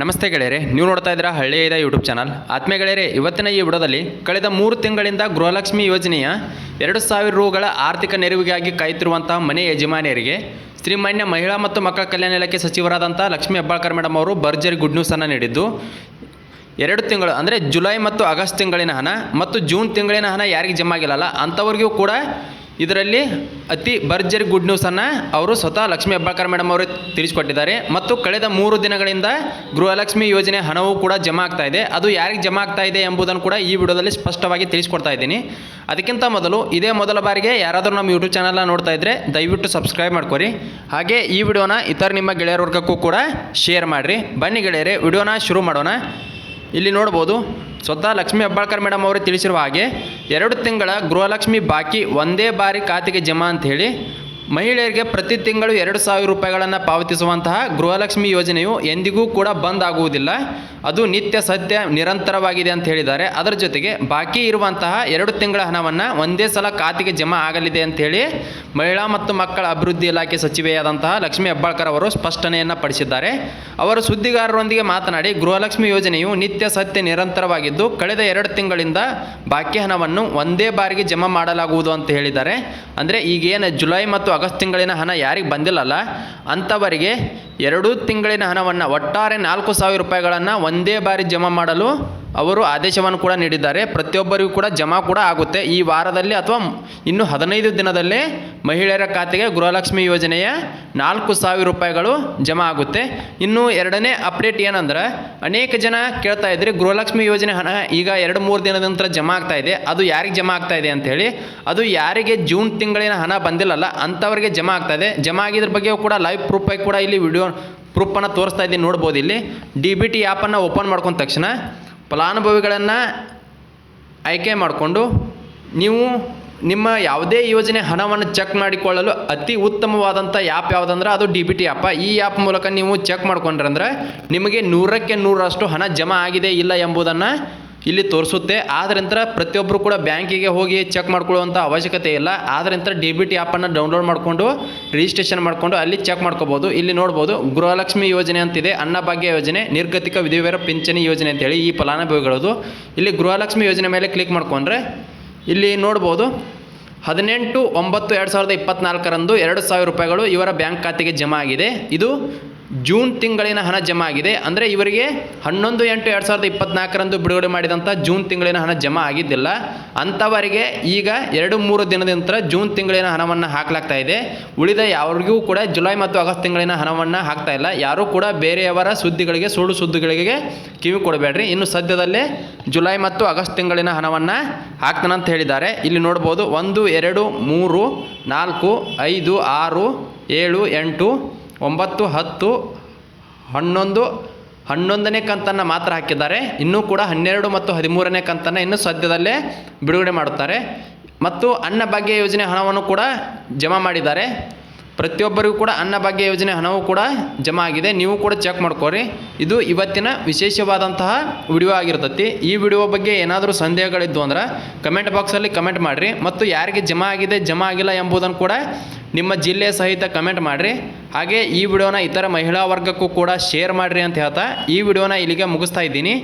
ನಮಸ್ತೆ ಗೆಳೆಯರೆ, ನೀವು ನೋಡ್ತಾ ಇದ್ದೀರಾ ಹಳ್ಳಿಯದ ಯೂಟ್ಯೂಬ್ ಚಾನಲ್ ಆತ್ಮೀಯ ಗೆಳೆಯರೆ, ಇವತ್ತಿನ ಈ ವಿಡಿಯೋದಲ್ಲಿ ಕಳೆದ ಮೂರು ತಿಂಗಳಿಂದ ಗೃಹಲಕ್ಷ್ಮಿ ಯೋಜನೆಯ ಎರಡು ಸಾವಿರ ರೂಗಳ ಆರ್ಥಿಕ ನೆರವಿಗಾಗಿ ಕಾಯುತ್ತಿರುವಂತಹ ಮನೆ ಯಜಮಾನಿಯರಿಗೆ ಶ್ರೀಮಾನ್ಯ ಮಹಿಳಾ ಮತ್ತು ಮಕ್ಕಳ ಕಲ್ಯಾಣ ಇಲಾಖೆ ಸಚಿವರಾದಂಥ ಲಕ್ಷ್ಮೀ ಹೆಬ್ಬಾಳ್ಕರ್ ಮೇಡಮ್ ಅವರು ಭರ್ಜರಿ ಗುಡ್ ನ್ಯೂಸನ್ನು ನೀಡಿದ್ದು. ಎರಡು ತಿಂಗಳು, ಅಂದರೆ ಜುಲೈ ಮತ್ತು ಆಗಸ್ಟ್ ತಿಂಗಳಿನ ಹಣ ಮತ್ತು ಜೂನ್ ತಿಂಗಳಿನ ಹಣ ಯಾರಿಗೆ ಜಮಾ ಆಗಿಲ್ಲಲ್ಲ, ಅಂಥವ್ರಿಗೂ ಕೂಡ ಇದರಲ್ಲಿ ಅತಿ ಭರ್ಜರಿ ಗುಡ್ ನ್ಯೂಸನ್ನು ಅವರು ಸ್ವತಃ ಲಕ್ಷ್ಮೀ ಹೆಬ್ಬಾಳ್ಕರ್ ಮೇಡಮ್ ಅವರು ತಿಳಿಸಿಕೊಟ್ಟಿದ್ದಾರೆ. ಮತ್ತು ಕಳೆದ ಮೂರು ದಿನಗಳಿಂದ ಗೃಹಲಕ್ಷ್ಮಿ ಯೋಜನೆ ಹಣವೂ ಕೂಡ ಜಮಾ ಆಗ್ತಾ ಇದೆ. ಅದು ಯಾರಿಗೆ ಜಮಾ ಆಗ್ತಾ ಇದೆ ಎಂಬುದನ್ನು ಕೂಡ ಈ ವಿಡಿಯೋದಲ್ಲಿ ಸ್ಪಷ್ಟವಾಗಿ ತಿಳಿಸ್ಕೊಡ್ತಾ ಇದ್ದೀನಿ. ಅದಕ್ಕಿಂತ ಮೊದಲು ಇದೇ ಮೊದಲ ಬಾರಿಗೆ ಯಾರಾದರೂ ನಮ್ಮ ಯೂಟ್ಯೂಬ್ ಚಾನಲ್ನ ನೋಡ್ತಾ ಇದ್ದರೆ ದಯವಿಟ್ಟು ಸಬ್ಸ್ಕ್ರೈಬ್ ಮಾಡ್ಕೊರಿ. ಹಾಗೆ ಈ ವಿಡಿಯೋನ ಇತರ ನಿಮ್ಮ ಗೆಳೆಯರ ವರ್ಗಕ್ಕೂ ಕೂಡ ಶೇರ್ ಮಾಡಿರಿ. ಬನ್ನಿ ಗೆಳೆಯರೆ, ವಿಡಿಯೋನ ಶುರು ಮಾಡೋಣ. ಇಲ್ಲಿ ನೋಡ್ಬೋದು, ಸ್ವತಃ ಲಕ್ಷ್ಮೀ ಹೆಬ್ಬಾಳ್ಕರ್ ಮೇಡಮ್ ಅವರು ತಿಳಿಸಿರುವ ಹಾಗೆ, ಎರಡು ತಿಂಗಳ ಗೃಹಲಕ್ಷ್ಮಿ ಬಾಕಿ ಒಂದೇ ಬಾರಿ ಖಾತೆಗೆ ಜಮಾ ಅಂತ ಹೇಳಿ ಮಹಿಳೆಯರಿಗೆ ಪ್ರತಿ ತಿಂಗಳು ಎರಡು ಸಾವಿರ ರೂಪಾಯಿಗಳನ್ನು ಪಾವತಿಸುವಂತಹ ಗೃಹಲಕ್ಷ್ಮಿ ಯೋಜನೆಯು ಎಂದಿಗೂ ಕೂಡ ಬಂದ್ ಆಗುವುದಿಲ್ಲ. ಅದು ನಿತ್ಯ ಸತ್ಯ ನಿರಂತರವಾಗಿದೆ ಅಂತ ಹೇಳಿದ್ದಾರೆ. ಅದರ ಜೊತೆಗೆ ಬಾಕಿ ಇರುವಂತಹ ಎರಡು ತಿಂಗಳ ಹಣವನ್ನು ಒಂದೇ ಸಲ ಖಾತೆಗೆ ಜಮಾ ಆಗಲಿದೆ ಅಂತ ಹೇಳಿ ಮಹಿಳಾ ಮತ್ತು ಮಕ್ಕಳ ಅಭಿವೃದ್ಧಿ ಇಲಾಖೆ ಸಚಿವೆಯಾದಂತಹ ಲಕ್ಷ್ಮಿ ಹೆಬ್ಬಾಳ್ಕರ್ ಅವರು ಸ್ಪಷ್ಟನೆಯನ್ನು ಪಡಿಸಿದ್ದಾರೆ. ಅವರು ಸುದ್ದಿಗಾರರೊಂದಿಗೆ ಮಾತನಾಡಿ, ಗೃಹಲಕ್ಷ್ಮಿ ಯೋಜನೆಯು ನಿತ್ಯ ಸತ್ಯ ನಿರಂತರವಾಗಿದ್ದು, ಕಳೆದ ಎರಡು ತಿಂಗಳಿಂದ ಬಾಕಿ ಹಣವನ್ನು ಒಂದೇ ಬಾರಿಗೆ ಜಮಾ ಮಾಡಲಾಗುವುದು ಅಂತ ಹೇಳಿದ್ದಾರೆ. ಅಂದರೆ ಈಗೇನು ಜುಲೈ ಮತ್ತು ಆಗಸ್ಟ್ ತಿಂಗಳಿನ ಹಣ ಯಾರಿಗೆ ಬಂದಿಲ್ಲಲ್ಲ, ಅಂಥವರಿಗೆ ಎರಡೂ ತಿಂಗಳಿನ ಹಣವನ್ನು ಒಟ್ಟಾರೆ ನಾಲ್ಕು ಸಾವಿರ ರೂಪಾಯಿಗಳನ್ನು ಒಂದೇ ಬಾರಿ ಜಮಾ ಮಾಡಲು ಅವರು ಆದೇಶವನ್ನು ಕೂಡ ನೀಡಿದ್ದಾರೆ. ಪ್ರತಿಯೊಬ್ಬರಿಗೂ ಕೂಡ ಜಮಾ ಕೂಡ ಆಗುತ್ತೆ. ಈ ವಾರದಲ್ಲಿ ಅಥವಾ ಇನ್ನು ಹದಿನೈದು ದಿನದಲ್ಲೇ ಮಹಿಳೆಯರ ಖಾತೆಗೆ ಗೃಹಲಕ್ಷ್ಮಿ ಯೋಜನೆಯ ನಾಲ್ಕು ಸಾವಿರ ರೂಪಾಯಿಗಳು ಜಮಾ ಆಗುತ್ತೆ. ಇನ್ನು ಎರಡನೇ ಅಪ್ಡೇಟ್ ಏನಂದ್ರೆ, ಅನೇಕ ಜನ ಕೇಳ್ತಾ ಇದ್ರಿ, ಗೃಹಲಕ್ಷ್ಮಿ ಯೋಜನೆ ಹಣ ಈಗ ಎರಡು ಮೂರು ದಿನದ ನಂತರ ಜಮಾ ಆಗ್ತಾ ಇದೆ. ಅದು ಯಾರಿಗೆ ಜಮಾ ಆಗ್ತಾ ಇದೆ ಅಂತ ಹೇಳಿ, ಅದು ಯಾರಿಗೆ ಜೂನ್ ತಿಂಗಳಿನ ಹಣ ಬಂದಿಲ್ಲಲ್ಲ, ಅಂಥವರಿಗೆ ಜಮಾ ಆಗ್ತಾ ಇದೆ. ಜಮಾ ಆಗಿದ್ರ ಬಗ್ಗೆ ಕೂಡ ಲೈವ್ ಪ್ರೂಫ್ ಆಗಿ ಕೂಡ ಇಲ್ಲಿ ವಿಡಿಯೋ ಪ್ರೂಫನ್ನು ತೋರಿಸ್ತಾ ಇದ್ದೀನಿ, ನೋಡ್ಬೋದು ಇಲ್ಲಿ. ಡಿ ಬಿ ಟಿ ಆ್ಯಪನ್ನು ಓಪನ್ ಮಾಡ್ಕೊಂಡ ತಕ್ಷಣ ಫಲಾನುಭವಿಗಳನ್ನು ಆಯ್ಕೆ ಮಾಡಿಕೊಂಡು ನೀವು ನಿಮ್ಮ ಯಾವುದೇ ಯೋಜನೆ ಹಣವನ್ನು ಚೆಕ್ ಮಾಡಿಕೊಳ್ಳಲು ಅತಿ ಉತ್ತಮವಾದಂಥ ಆ್ಯಪ್ ಯಾವುದಂದ್ರೆ ಅದು ಡಿ ಬಿ ಟಿ ಈ ಆ್ಯಪ್ ಮೂಲಕ ನೀವು ಚೆಕ್ ಮಾಡ್ಕೊಂಡ್ರಂದ್ರೆ ನಿಮಗೆ ನೂರಕ್ಕೆ ನೂರರಷ್ಟು ಹಣ ಜಮಾ ಆಗಿದೆ ಇಲ್ಲ ಎಂಬುದನ್ನು ಇಲ್ಲಿ ತೋರಿಸುತ್ತೆ. ಆದ್ರಿಂದ ಪ್ರತಿಯೊಬ್ಬರು ಕೂಡ ಬ್ಯಾಂಕಿಗೆ ಹೋಗಿ ಚೆಕ್ ಮಾಡ್ಕೊಳ್ಳುವಂಥ ಅವಶ್ಯಕತೆ ಇಲ್ಲ. ಆದ್ರಿಂದ ಡಿ ಬಿ ಟಿ ಆ್ಯಪನ್ನು ಡೌನ್ಲೋಡ್ ಮಾಡಿಕೊಂಡು ರಿಜಿಸ್ಟ್ರೇಷನ್ ಮಾಡಿಕೊಂಡು ಅಲ್ಲಿ ಚೆಕ್ ಮಾಡ್ಕೋಬೋದು. ಇಲ್ಲಿ ನೋಡ್ಬೋದು, ಗೃಹಲಕ್ಷ್ಮಿ ಯೋಜನೆ ಅಂತಿದೆ. ಅನ್ನಭಾಗ್ಯ ಯೋಜನೆ, ನಿರ್ಗತಿಕ ವಿಧಿವರ ಪಿಂಚಣಿ ಯೋಜನೆ ಅಂತೇಳಿ ಈ ಫಲಾನುಭವಿಗಳದು. ಇಲ್ಲಿ ಗೃಹಲಕ್ಷ್ಮಿ ಯೋಜನೆ ಮೇಲೆ ಕ್ಲಿಕ್ ಮಾಡ್ಕೊಂಡ್ರೆ, ಇಲ್ಲಿ ನೋಡ್ಬೋದು, ಹದಿನೆಂಟು ಒಂಬತ್ತು ಎರಡು ಸಾವಿರದ ಇಪ್ಪತ್ನಾಲ್ಕರಂದು ಎರಡು ಸಾವಿರ ರೂಪಾಯಿಗಳು ಇವರ ಬ್ಯಾಂಕ್ ಖಾತೆಗೆ ಜಮಾ ಆಗಿದೆ. ಇದು ಜೂನ್ ತಿಂಗಳಿನ ಹಣ ಜಮಾ ಆಗಿದೆ ಅಂದರೆ ಇವರಿಗೆ ಹನ್ನೊಂದು, ಎಂಟು, ಎರಡು ಸಾವಿರದ ಇಪ್ಪತ್ನಾಲ್ಕರಂದು ಬಿಡುಗಡೆ ಮಾಡಿದಂಥ ಜೂನ್ ತಿಂಗಳಿನ ಹಣ ಜಮಾ ಆಗಿದ್ದಿಲ್ಲ. ಅಂಥವರಿಗೆ ಈಗ ಎರಡು, ಮೂರು ದಿನದ ನಂತರ ಜೂನ್ ತಿಂಗಳಿನ ಹಣವನ್ನು ಹಾಕಲಾಗ್ತಾ ಇದೆ. ಉಳಿದ ಯಾರಿಗೂ ಕೂಡ ಜುಲೈ ಮತ್ತು ಆಗಸ್ಟ್ ತಿಂಗಳಿನ ಹಣವನ್ನು ಹಾಕ್ತಾ ಇಲ್ಲ. ಯಾರೂ ಕೂಡ ಬೇರೆಯವರ ಸುದ್ದಿಗಳಿಗೆ, ಸುಳ್ಳು ಸುದ್ದಿಗಳಿಗೆ ಕಿವಿ ಕೊಡಬೇಡ್ರಿ. ಇನ್ನು ಸದ್ಯದಲ್ಲೇ ಜುಲೈ ಮತ್ತು ಆಗಸ್ಟ್ ತಿಂಗಳಿನ ಹಣವನ್ನು ಹಾಕ್ತಾನಂತ ಹೇಳಿದ್ದಾರೆ. ಇಲ್ಲಿ ನೋಡ್ಬೋದು, ಒಂದು, ಎರಡು, ಮೂರು, ನಾಲ್ಕು, ಐದು, ಆರು, ಏಳು, ಎಂಟು ಒಂಬತ್ತು, ಹತ್ತು, ಹನ್ನೊಂದು, ಹನ್ನೊಂದನೇ ಕಂತನ್ನು ಮಾತ್ರ ಹಾಕಿದ್ದಾರೆ. ಇನ್ನೂ ಕೂಡ ಹನ್ನೆರಡು ಮತ್ತು ಹದಿಮೂರನೇ ಕಂತನ್ನು ಇನ್ನೂ ಸದ್ಯದಲ್ಲೇ ಬಿಡುಗಡೆ ಮಾಡುತ್ತಾರೆ. ಮತ್ತು ಅನ್ನಭಾಗ್ಯ ಯೋಜನೆ ಹಣವನ್ನು ಕೂಡ ಜಮಾ ಮಾಡಿದ್ದಾರೆ. ಪ್ರತಿಯೊಬ್ಬರಿಗೂ ಕೂಡ ಅನ್ನಭಾಗ್ಯ ಯೋಜನೆ ಹಣವೂ ಕೂಡ ಜಮಾ ಆಗಿದೆ. ನೀವು ಕೂಡ ಚೆಕ್ ಮಾಡ್ಕೋರಿ ಇದು ಇವತ್ತಿನ ವಿಶೇಷವಾದಂತಹ ವಿಡಿಯೋ ಆಗಿರ್ತೈತಿ. ಈ ವಿಡಿಯೋ ಬಗ್ಗೆ ಏನಾದರೂ ಸಂದೇಹಗಳಿದ್ದು ಅಂದ್ರೆ ಕಮೆಂಟ್ ಬಾಕ್ಸಲ್ಲಿ ಕಮೆಂಟ್ ಮಾಡಿರಿ. ಮತ್ತು ಯಾರಿಗೆ ಜಮಾ ಆಗಿದೆ, ಜಮಾ ಆಗಿಲ್ಲ ಎಂಬುದನ್ನು ಕೂಡ ನಿಮ್ಮ ಜಿಲ್ಲೆ ಸಹಿತ ಕಮೆಂಟ್ ಮಾಡಿರಿ. ಹಾಗೆ ಈ ವಿಡಿಯೋನ ಇತರ ಮಹಿಳಾ ವರ್ಗಕ್ಕೂ ಕೂಡ ಶೇರ್ ಮಾಡಿರಿ ಅಂತ ಹೇಳ್ತಾ ಈ ವಿಡಿಯೋನ ಇಲ್ಲಿಗೆ ಮುಗಿಸ್ತಾ ಇದ್ದೀನಿ.